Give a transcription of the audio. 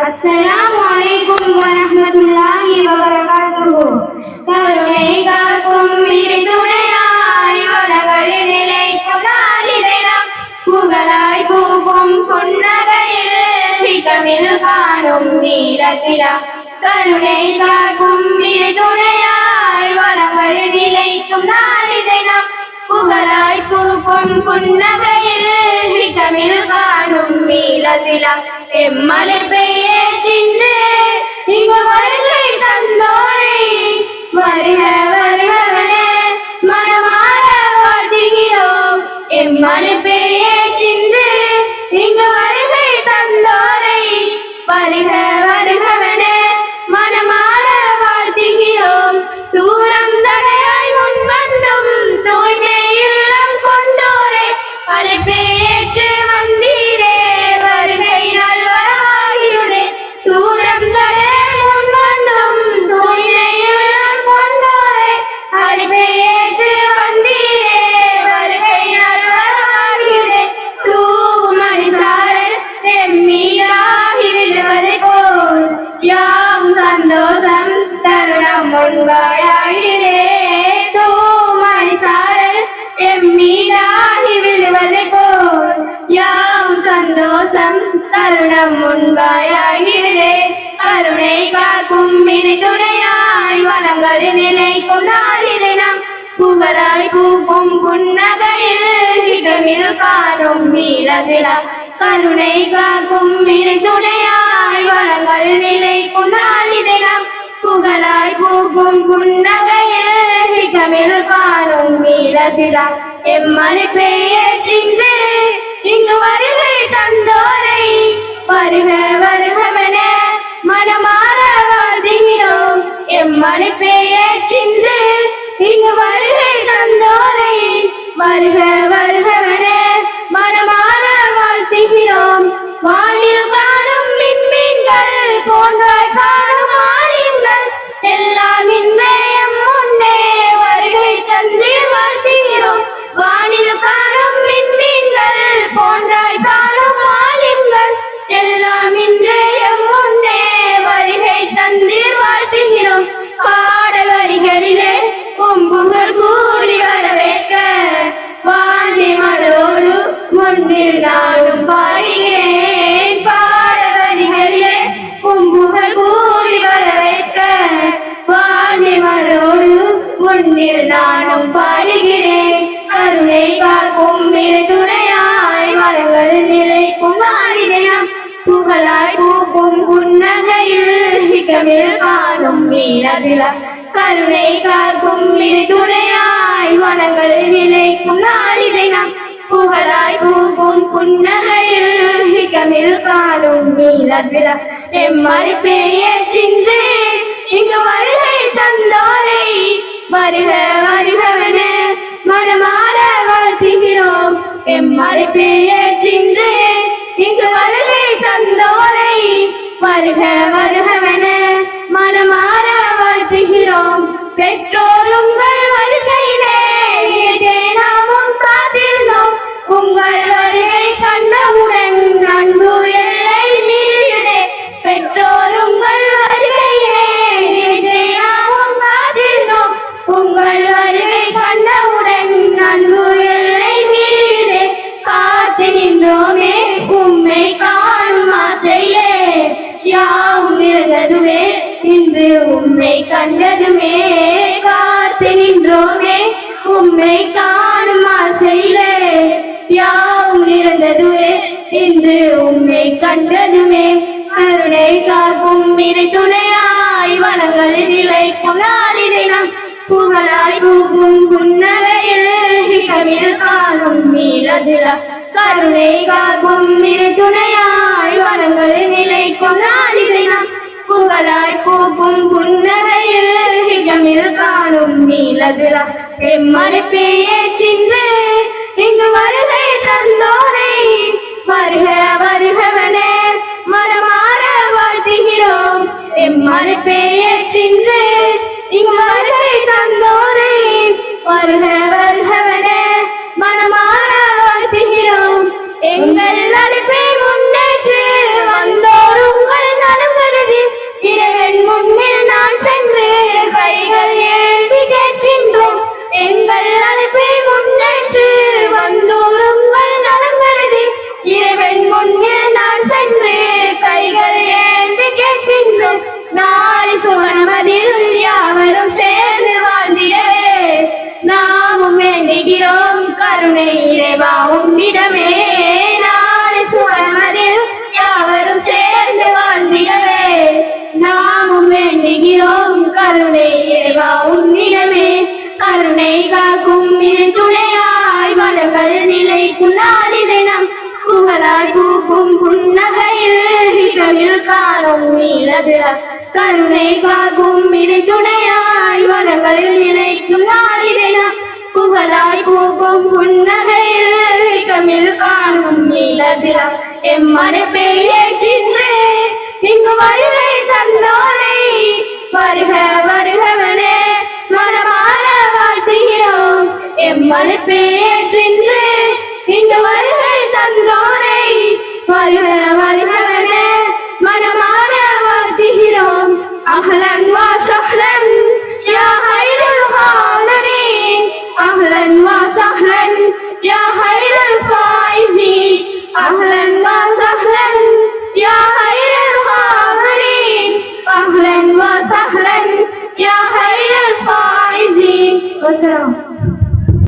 அஸ்ஸலாமு அலைக்கும் வரஹ்மத்துல்லாஹி வபரகாத்துஹு கருணை காக்கும் இரு துணையாய் வளங்களில் நிலைக்கும் நாளிதெனம் புகழாய் பூக்கும் புன்னகையில் சிகமில் காணும் வீரத்திலா கருணை காக்கும் இரு துணையாய் வளங்களில் நிலைக்கும் நாளிதெனம் புகழாய் பூக்கும் புன்னகையில் ஹிகமில் காணும் நீலத்திலா எம்மலை பெய்ய இங்கு வருகை தந்தோரை. வருக வருகவன தருணம் முன்பாயாகிலே சாரல் எம்மீராகி விழுவதை போல் யாவும் சந்தோஷம் தருணம் முன்பாயாகிலே கருணை காக்கும் இணை துணையாய் வளங்களில் நிலைக்கும் நாளிதை நாம் புகழாய் பூக்கும் புன்னகையில் ஹிதமில் காணும் நீலவிழா கருணை காக்கும் இணை துணையாய் வளங்கள் நிலைக்கும் நாளிதை நாம் புகழாய் பூக்கும் புன்னகையில் ஹிதமில் காணும் நீலவிழா எம்மனை பெயர்ச்சின்று இங்கு வருகை தந்தோரை. வருக வருகமென மனமாற வாழ்கிறோம் எம்மனை பெயர்ச்சின்று இங்கு வருகை தந்தோரை. வருக வருகமென மனமாற வாழ்த்துகிறோம். வானில் காணும் மின்மீன்கள் போன்ற முன்னில் நானும் பாடினேன். பாடல் வரிகளிலே கூடி வர வைக்க. வாஞ்சி மனோடு முன்னில் நானும் பாடுகிறேன். கருணை காக்கும் இரு துணையாய் மரங்கள் நிலைக்கும் நாளிதயம் புகழாய் பூக்கும் புன்னகையில் ஹிகமில் காணும் மீனவில கருணை காக்கும் இரு துணையாய் வனங்கள் நிலைக்கும் நாளிதை நாம் புகழாய் புன்னகையில் ஹிகமில் காணும் மீனவிழா எம்மறிப்பே ஏற்றின்றே இங்கு வருகை தந்தோரை. வருக வருகவன மனமாற வாழ்த்துகிறோம். எம்மறிப்பே ஏற்றின்றே இங்கு வருகை தந்தோரை. வருக வருகவன உம்மை கண்டதுமே காத்து நின்றோமே. உம்மை காணும் ஆசையிலே யாவும் இருந்ததுமே இன்று உம்மை கண்டதுமே கருணை காக்கும் இறை துணையாய் வளங்களில் நிலைக்கும் நாளிதை நாம் புகழாய் கூகும் புன்னகையில் காணும் மீளதிலா கருணை காக்கும் இரு துணையாய் வளங்களில் நிலைக்கும் நாளிதை நாம் புகழாய் பூக்கும் புன்னகையில் ஹிகமில் காணும் நீலதிலா. எம்மலை பெயர்ச்சின்று இங்கு வருகை தந்தோரை. வருக வருகவனே மனமாற வாழ்த்துகிறோம். எம்மலை பெயர்ச்சின்று இங்கு வருகை தந்தோரை. வருக வருகவனே கருணை இறைவா உன்னிடமே நாளை சுவன்மதில் யாவரும் சேர்ந்து வாழ்ந்திடவே. நாமும் வேண்டுகிறோம் கருணை இறைவா உன்னிடமே கருணை காக்கும். இது துணையாய் வளங்கள் நிலைக்கும் நாளிதை நம் புகழாய் பூக்கும். புன்னகையில் காணும் கருணை காக்கும். இறை புகழாய் பூக்கும் புன்னகையில் ஹிகமில் காணும் நீலபிற எம்மனை பெயேற்றின்றே இங்கு வருகை தந்தோரை. வருக வருகவனே மனமாற வாழ்த்துகிறோம். எம்மனை பெயேற்றின்றே இங்கு வருகை தந்தோரை. வருக வருகவனே மனமாற வாழ்த்துகிறோம். அகலன் வா சஹலன் யா ஹை وسهلا وسهلا يا خير الفائزين